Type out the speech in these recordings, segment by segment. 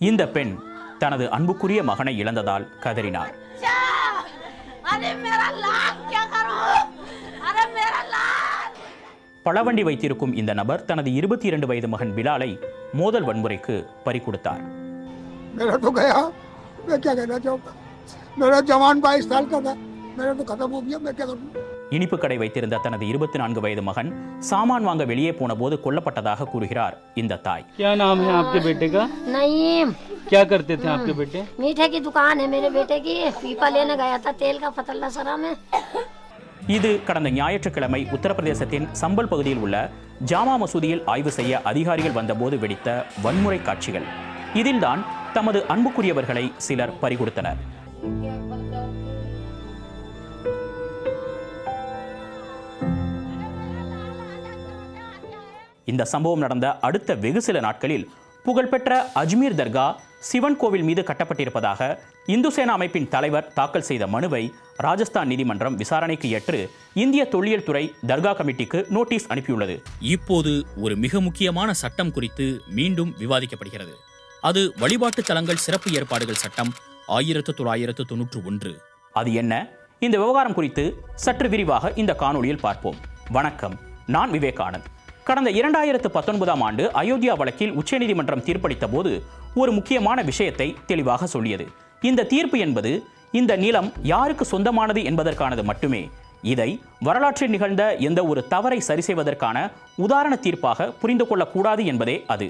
இந்த பெண் தனது அன்புக்குரிய மகனை இழந்ததால் கதறினார் अच्छा अरे मेरा लाल क्या करूं अरे मेरा लाल பழவண்டி வைத்திருக்கும் இந்த நபர் தனது இருபத்தி இரண்டு வயது மகன் பிலாலை மோதல் வன்முறைக்கு பறிகொடுத்தார் मेरा तो गया मैं क्या कहना चाहूँगा मेरा जवान बाईस साल का था मेरा तो खत्म हो गया मैं क्या करूँ இனிப்பு கடை வைத்திருந்த தனது இருபத்தி நான்கு வயது மகன் சாமான் வாங்க வெளியே போனபோது கொல்லப்பட்டதாக கூறுகிறார் இந்த தாய் क्या नाम है आपके बेटे का नईम क्या करते थे आपके बेटे मीठे की दुकान है मेरे बेटे की पीपा लेने गया था तेल का फतल्ला सरा में இது கடந்த ஞாயிற்றுக்கிழமை உத்தரப்பிரதேசத்தின் சம்பல் பகுதியில் உள்ள ஜாமா மசூதியில் ஆய்வு செய்ய அதிகாரிகள் வந்தபோது வெடித்த வன்முறை காட்சிகள் இதில்தான் தமது அன்புக்குரியவர்களை சிலர் பறிகொடுத்தனர் இந்த சம்பவம் நடந்த அடுத்த வெகு சில நாட்களில் புகழ்பெற்ற அஜ்மீர் தர்கா சிவன் கோவில் மீது கட்டப்பட்டிருப்பதாக இந்து சேனா அமைப்பின் தலைவர் தாக்கல் செய்த மனுவை ராஜஸ்தான் நீதிமன்றம் விசாரணைக்கு ஏற்று இந்திய தொல்லியல் துறை தர்கா கமிட்டிக்கு நோட்டீஸ் அனுப்பியுள்ளது. இப்போது ஒரு மிக முக்கியமான சட்டம் குறித்து மீண்டும் விவாதிக்கப்படுகிறது. அது வழிபாட்டு தலங்கள் சிறப்பு ஏற்பாடுகள் சட்டம் ஆயிரத்து தொள்ளாயிரத்து தொன்னூற்று ஒன்று. அது என்ன? இந்த விவகாரம் குறித்து சற்று விரிவாக இந்த காணொளியில் பார்ப்போம். வணக்கம். நான் விவேகானந்த். கடந்த இரண்டாயிரத்து பத்தொன்பதாம் ஆண்டு அயோத்தியா வழக்கில் உச்சநீதிமன்றம் தீர்ப்பளித்த போது ஒரு முக்கியமான விஷயத்தை தெளிவாக சொல்லியது. இந்த தீர்ப்பு என்பது இந்த நிலம் யாருக்கு சொந்தமானது என்பதற்கானது மட்டுமே. இதை வரலாற்றில் நிகழ்ந்த எந்த ஒரு தவறை சரி செய்வதற்கான உதாரண தீர்ப்பாக புரிந்து கொள்ளக்கூடாது என்பதே அது.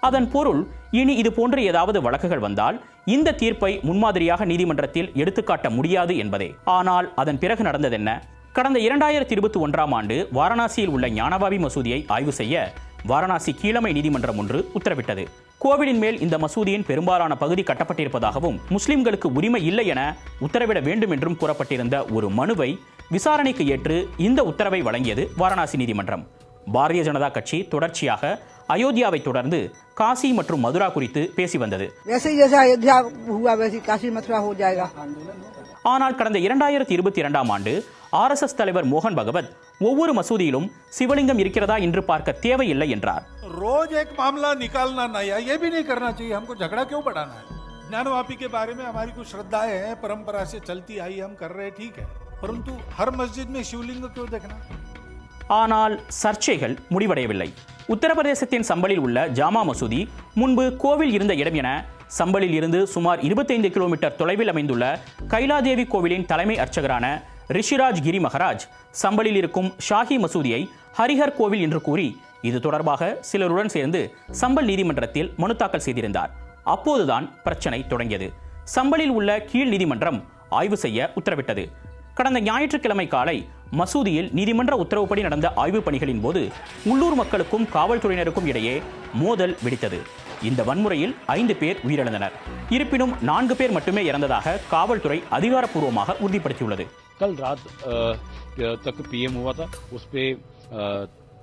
அதன் பொருள் இனி இது போன்ற ஏதாவது வழக்குகள் வந்தால் இந்த தீர்ப்பை முன்மாதிரியாக நீதிமன்றத்தில் எடுத்துக்காட்ட முடியாது என்பதே. ஆனால் அதன் பிறகு நடந்ததென்ன? கடந்த இரண்டாயிரத்தி இருபத்தி ஒன்றாம் ஆண்டு வாரணாசியில் உள்ள ஞானவாபி மசூதியை ஆய்வு செய்ய வாரணாசி கீழமை நீதிமன்றம் ஒன்று உத்தரவிட்டது. கோவிலின் மேல் இந்த மசூதியின் பெரும்பாலான பகுதி கட்டப்பட்டிருப்பதாகவும் முஸ்லிம்களுக்கு உரிமை இல்லை என உத்தரவிட வேண்டும் என்றும் கூறப்பட்டிருந்த ஒரு மனுவை விசாரணைக்கு ஏற்று இந்த உத்தரவை வழங்கியது வாரணாசி நீதிமன்றம். பாரதிய ஜனதா கட்சி தொடர்ச்சியாக அயோத்தியாவை தொடர்ந்து காசி மற்றும் மதுரா குறித்து பேசி வந்தது. ஆனால் கடந்த இரண்டாயிரத்தி இருபத்தி இரண்டாம் ஆண்டு ஆர்எஸ்எஸ் தலைவர் மோகன் பகவத் ஒவ்வொரு மசூதியிலும் சிவலிங்கம் இருக்கிறதா என்று பார்க்க தேவையில்லை என்றார் रोज एक मामला निकालना नया ये भी नहीं करना चाहिए हमको झगड़ा क्यों बढ़ाना है ज्ञानवापी के बारे में हमारी कुछ श्रद्धाएं हैं परंपरा से चलती आई हम कर रहे हैं, ठीक है परंतु हर मस्जिद में शिवलिंग क्यों देखना ஆனால் சர்ச்சைகள் முடிவடையவில்லை உத்தரப்பிரதேசத்தின் சம்பலில் உள்ள ஜாமா மசூதி முன்பு கோவில் இருந்த இடம் என சம்பலில் இருந்து சுமார் 25 கிலோமீட்டர் தொலைவில் அமைந்துள்ள கைலாதேவி கோவிலின் தலைமை அர்ச்சகரான ரிஷிராஜ் கிரி மகராஜ் சம்பளில் இருக்கும் ஷாஹி மசூதியை ஹரிஹர் கோவில் என்று கூறி இது தொடர்பாக சிலருடன் சேர்ந்து சம்பல் நீதிமன்றத்தில் மனு தாக்கல் செய்திருந்தார். அப்போதுதான் பிரச்சனை தொடங்கியது. சம்பளில் உள்ள கீழ் நீதிமன்றம் ஆய்வு செய்ய உத்தரவிட்டது. கடந்த ஞாயிற்றுக்கிழமை காலை மசூதியில் நீதிமன்ற உத்தரவுப்படி நடந்த ஆய்வுப் பணிகளின் போது உள்ளூர் மக்களுக்கும் காவல்துறையினருக்கும் இடையே மோதல் வெடித்தது. இந்த வன்முறையில் ஐந்து பேர் உயிரிழந்தனர். இருப்பினும் நான்கு பேர் மட்டுமே இறந்ததாக காவல்துறை அதிகாரப்பூர்வமாக உறுதிப்படுத்தியுள்ளது. कल रात अ, तक पीएम हुआ था उस पे अ,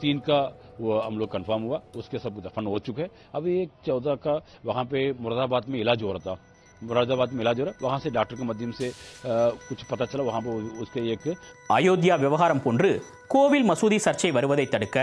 तीन का वो हम लोग कंफर्म हुआ उसके सब दफन हो चुके हैं अभी एक चौदह का वहाँ पे मुरादाबाद में इलाज हो रहा था मुरादाबाद में इलाज हो रहा है वहाँ से डॉक्टर के माध्यम से अ, कुछ पता चला वहाँ पे उसके एक அயோத்தியா விவகாரம் போன்று கோவில் மசூதி சர்ச்சை வருவதை தடுக்க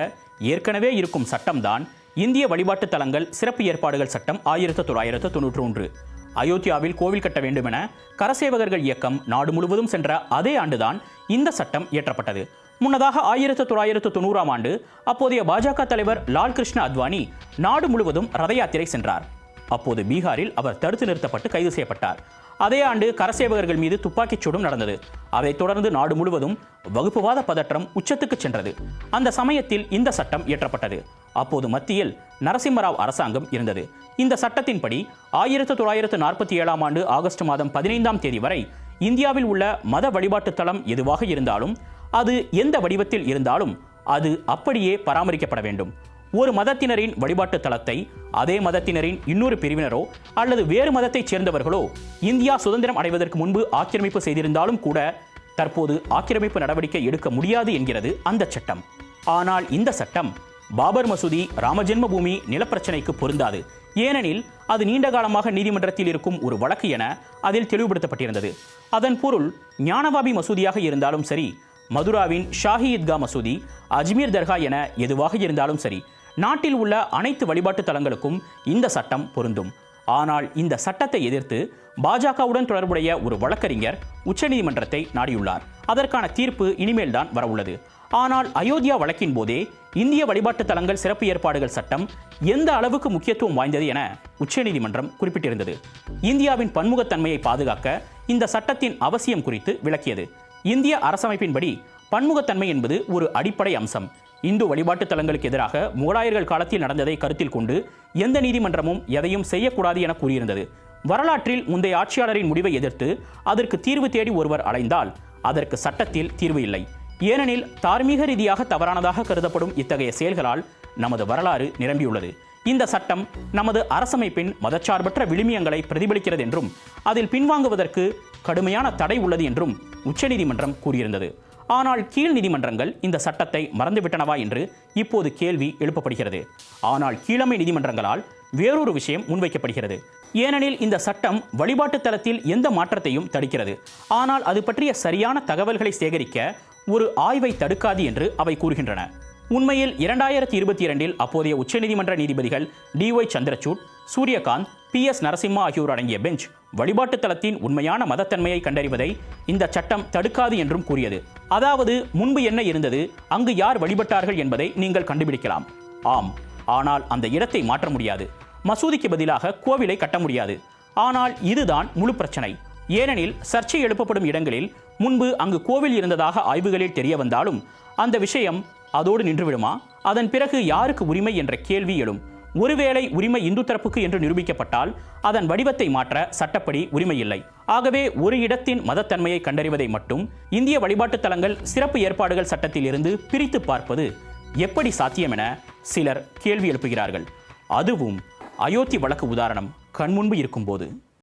ஏற்கனவே இருக்கும் சட்டம்தான் இந்திய வழிபாட்டு தலங்கள் சிறப்பு ஏற்பாடுகள் சட்டம் ஆயிரத்து தொள்ளாயிரத்து தொன்னூற்று ஒன்று அயோத்தியாவில் கோவில் கட்ட வேண்டும் என கரசேவகர்கள் இயக்கம் நாடு முழுவதும் சென்ற அதே ஆண்டுதான் இந்த சட்டம் இயற்றப்பட்டது. முன்னதாக ஆயிரத்து தொள்ளாயிரத்து தொண்ணூறாம் ஆண்டு அப்போதைய பாஜக தலைவர் லால் கிருஷ்ண அத்வானி நாடு முழுவதும் ரத யாத்திரை சென்றார். அப்போது பீகாரில் அவர் தடுத்து நிறுத்தப்பட்டு கைது செய்யப்பட்டார். அதே ஆண்டு கரசேவகர்கள் மீது துப்பாக்கிச் சூடும் நடந்தது. அதைத் தொடர்ந்து நாடு முழுவதும் வகுப்புவாத பதற்றம் உச்சத்துக்கு சென்றது. அந்த சமயத்தில் இந்த சட்டம் இயற்றப்பட்டது. அப்போது மத்தியில் நரசிம்மராவ் அரசாங்கம் இருந்தது. இந்த சட்டத்தின்படி ஆயிரத்து தொள்ளாயிரத்து நாற்பத்தி ஏழாம் ஆண்டு ஆகஸ்ட் மாதம் பதினைந்தாம் தேதி வரை இந்தியாவில் உள்ள மத வழிபாட்டுத் தலம் எதுவாக இருந்தாலும் அது எந்த வடிவத்தில் இருந்தாலும் அது அப்படியே பராமரிக்கப்பட வேண்டும். ஒரு மதத்தினரின் வழிபாட்டு தலத்தை அதே மதத்தினரின் இன்னொரு பிரிவினரோ அல்லது வேறு மதத்தைச் சேர்ந்தவர்களோ இந்தியா சுதந்திரம் அடைவதற்கு முன்பு ஆக்கிரமிப்பு செய்திருந்தாலும் கூட தற்போது ஆக்கிரமிப்பு நடவடிக்கை எடுக்க முடியாது என்கிறது அந்த சட்டம். ஆனால் இந்த சட்டம் பாபர் மசூதி ராமஜென்ம பூமி நிலப்பிரச்சனைக்கு பொருந்தாது. ஏனெனில் அது நீண்ட காலமாக நீதிமன்றத்தில் இருக்கும் ஒரு வழக்கு என அதில் தெளிவுபடுத்தப்பட்டிருந்தது. அதன் பொருள் ஞானவாபி மசூதியாக இருந்தாலும் சரி மதுராவின் ஷாஹி இத்கா மசூதி அஜ்மீர் தர்கா என எதுவாக இருந்தாலும் சரி நாட்டில் உள்ள அனைத்து வழிபாட்டு தலங்களுக்கும் இந்த சட்டம் பொருந்தும். ஆனால் இந்த சட்டத்தை எதிர்த்து பாஜகவுடன் தொடர்புடைய ஒரு வழக்கறிஞர் உச்சநீதிமன்றத்தை நாடியுள்ளார். அதற்கான தீர்ப்பு இனிமேல்தான் வரவுள்ளது. ஆனால் அயோத்தியா வழக்கின் போதே இந்திய வழிபாட்டு தலங்கள் சிறப்பு ஏற்பாடுகள் சட்டம் எந்த அளவுக்கு முக்கியத்துவம் வாய்ந்தது என உச்சநீதிமன்றம் குறிப்பிட்டிருந்தது. இந்தியாவின் பன்முகத்தன்மையை பாதுகாக்க இந்த சட்டத்தின் அவசியம் குறித்து விளக்கியது. இந்திய அரசமைப்பின்படி பன்முகத்தன்மை என்பது ஒரு அடிப்படை அம்சம். இந்து வழிபாட்டு தலங்களுக்கு எதிராக முகலாயர்கள் காலத்தில் நடந்ததை கருத்தில் கொண்டு எந்த நீதிமன்றமும் எதையும் செய்யக்கூடாது என கூறியிருந்தது. வரலாற்றில் முந்தைய ஆட்சியாளரின் முடிவை எதிர்த்து அதற்கு தீர்வு தேடி ஒருவர் அலைந்தால் அதற்கு சட்டத்தில் தீர்வு இல்லை. ஏனெனில் தார்மீக ரீதியாக தவறானதாக கருதப்படும் இத்தகைய செயல்களால் நமது வரலாறு நிரம்பியுள்ளது. இந்த சட்டம் நமது அரசமைப்பின் மதச்சார்பற்ற விழுமியங்களை பிரதிபலிக்கிறது என்றும் அதில் பின்வாங்குவதற்கு கடுமையான தடை உள்ளது என்றும் உச்சநீதிமன்றம் கூறியிருந்தது. ஆனால் கீழ் நீதிமன்றங்கள் இந்த சட்டத்தை மறந்துவிட்டனவா என்று இப்போது கேள்வி எழுப்பப்படுகிறது. ஆனால் கீழமை நீதிமன்றங்களால் வேறொரு விஷயம் முன்வைக்கப்படுகிறது. ஏனெனில் இந்த சட்டம் வழிபாட்டு தலத்தில் எந்த மாற்றத்தையும் தடுக்கிறது. ஆனால் அது பற்றிய சரியான தகவல்களை சேகரிக்க ஒரு ஆய்வை தடுக்காது என்று அவை கூறுகின்றன. உண்மையில் இரண்டாயிரத்தி இருபத்தி இரண்டில் அப்போதைய உச்சநீதிமன்ற நீதிபதிகள் D Y Chandrachud Surya Kant P S Narasimha ஆகியோர் அடங்கிய பெஞ்ச் வழிபாட்டு தளத்தின் உண்மையான மதத்தன்மையை கண்டறிவதை இந்த சட்டம் தடுக்காது என்றும் கூறியது. அதாவது முன்பு என்ன இருந்தது அங்கு யார் வழிபட்டார்கள் என்பதை நீங்கள் கண்டுபிடிக்கலாம். ஆம் ஆனால் அந்த இடத்தை மாற்ற முடியாது. மசூதிக்கு பதிலாக கோவிலை கட்ட முடியாது. ஆனால் இதுதான் முழு பிரச்சனை. ஏனெனில் சர்ச்சை எழுப்பப்படும் இடங்களில் முன்பு அங்கு கோவில் இருந்ததாக ஆய்வுகளில் தெரிய வந்தாலும் அந்த விஷயம் அதோடு நின்றுவிடுமா? அதன் பிறகு யாருக்கு உரிமை என்ற கேள்வி எழும். ஒருவேளை உரிமை இந்து தரப்புக்கு என்று நிரூபிக்கப்பட்டால் அதன் வடிவத்தை மாற்ற சட்டப்படி உரிமை இல்லை. ஆகவே ஒரு இடத்தின் மதத்தன்மையை கண்டறிவதை மட்டும் இந்திய வழிபாட்டுத் தலங்கள் சிறப்பு ஏற்பாடுகள் சட்டத்தில் இருந்து பிரித்து பார்ப்பது எப்படி சாத்தியம் என சிலர் கேள்வி எழுப்புகிறார்கள். அதுவும் அயோத்தி வழக்கு உதாரணம் கண்முன்பு இருக்கும்போது.